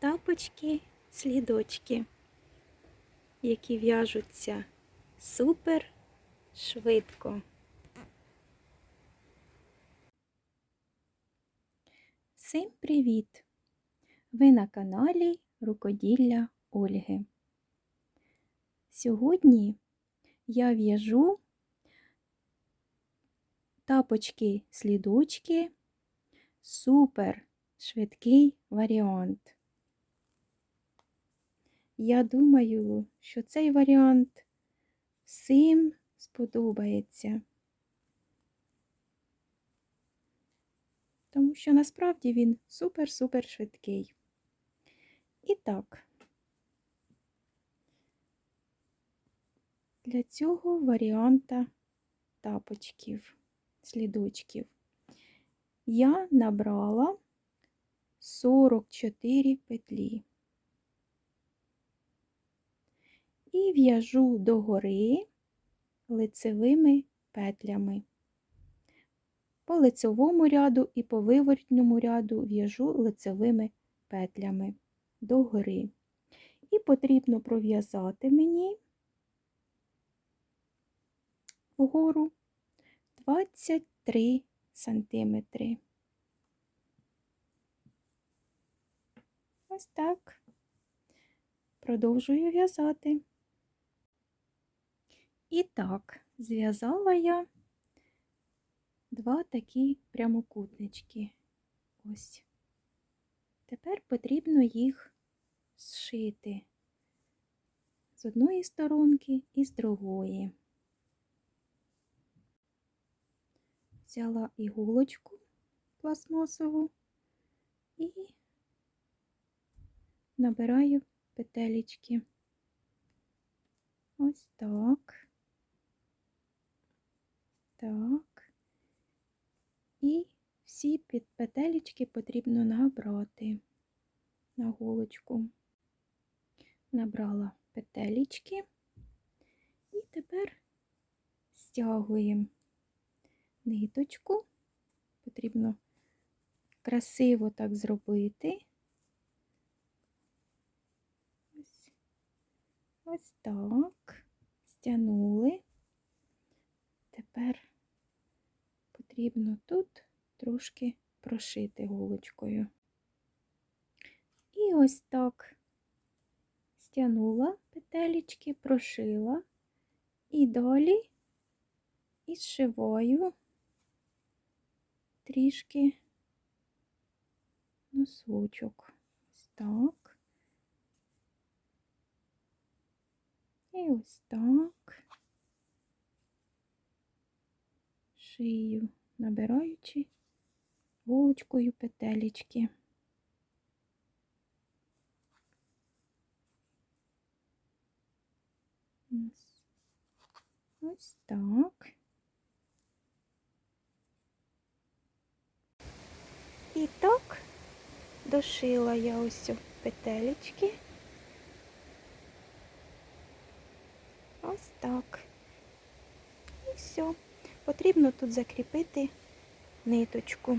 тапочки, слідочки, які в'яжуться супер швидко. Всім привіт! Ви на каналі Рукоділля Ольги. Сьогодні я в'яжу тапочки-слідочки супер швидкий варіант. Я думаю, що цей варіант всім сподобається. Тому що насправді він супер-супер швидкий. І так, для цього варіанта тапочків, слідочків я набрала 44 петлі і в'яжу догори лицевими петлями. По лицевому ряду і по виворотньому ряду в'яжу лицевими петлями догори. І потрібно пров'язати мені вгору 23 сантиметри. Ось так. Продовжую в'язати. І так, зв'язала я два такі прямокутнички. Ось. Тепер потрібно їх зшити з одної сторонки і з другої. Взяла іголочку пластмасову і набираю петелечки. Ось так. Так. І всі під петелечки потрібно набрати на голочку. Набрала петелечки і тепер стягуємо ниточку. Потрібно красиво так зробити. Ось, ось так. Стягнули. Тепер потрібно тут трошки прошити голочкою. І ось так стягнула петелечки, прошила і далі і зшиваю трішки носочок. Ось так. І ось так. Шию, набираючи голочкою петелечки. Ось, так. І так дошила я ось петелечки. Ось так. І все. Потрібно тут закріпити ниточку.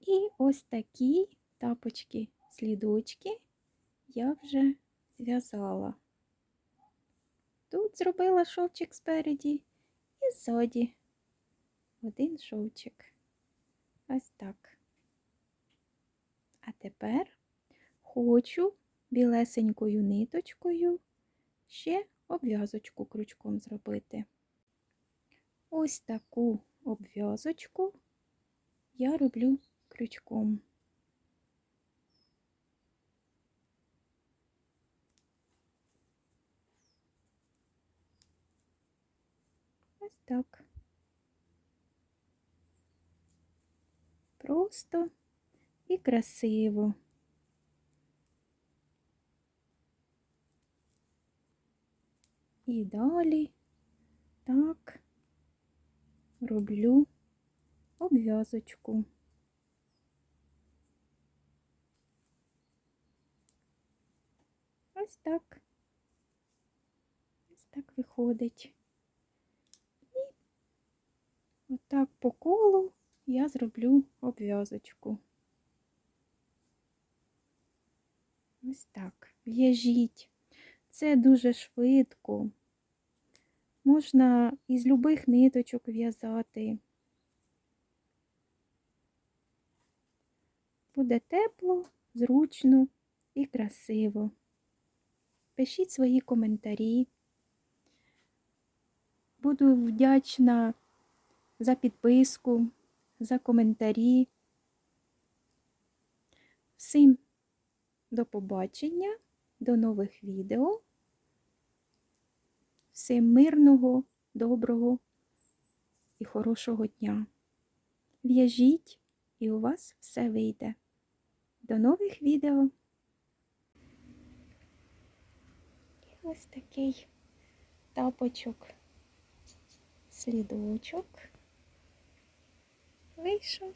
І ось такі тапочки, слідочки я вже зв'язала. Тут зробила шовчик спереді і ззаді один шовчик. Ось так. А тепер хочу білесенькою ниточкою ще обв'язочку крючком зробити. Ось таку обв'язочку я роблю крючком. Ось так. Просто і красиво. І далі так роблю обв'язочку. Ось так. Ось так виходить. І отак по колу я зроблю обв'язочку. Ось так. В'яжіть. Це дуже швидко. Можна із любих ниточок в'язати. Буде тепло, зручно і красиво. Пишіть свої коментарі. Буду вдячна за підписку, за коментарі. Всім до побачення, до нових відео. Всім мирного, доброго і хорошого дня. В'яжіть, і у вас все вийде. До нових відео. Ось такий тапочок, слідочок вийшов.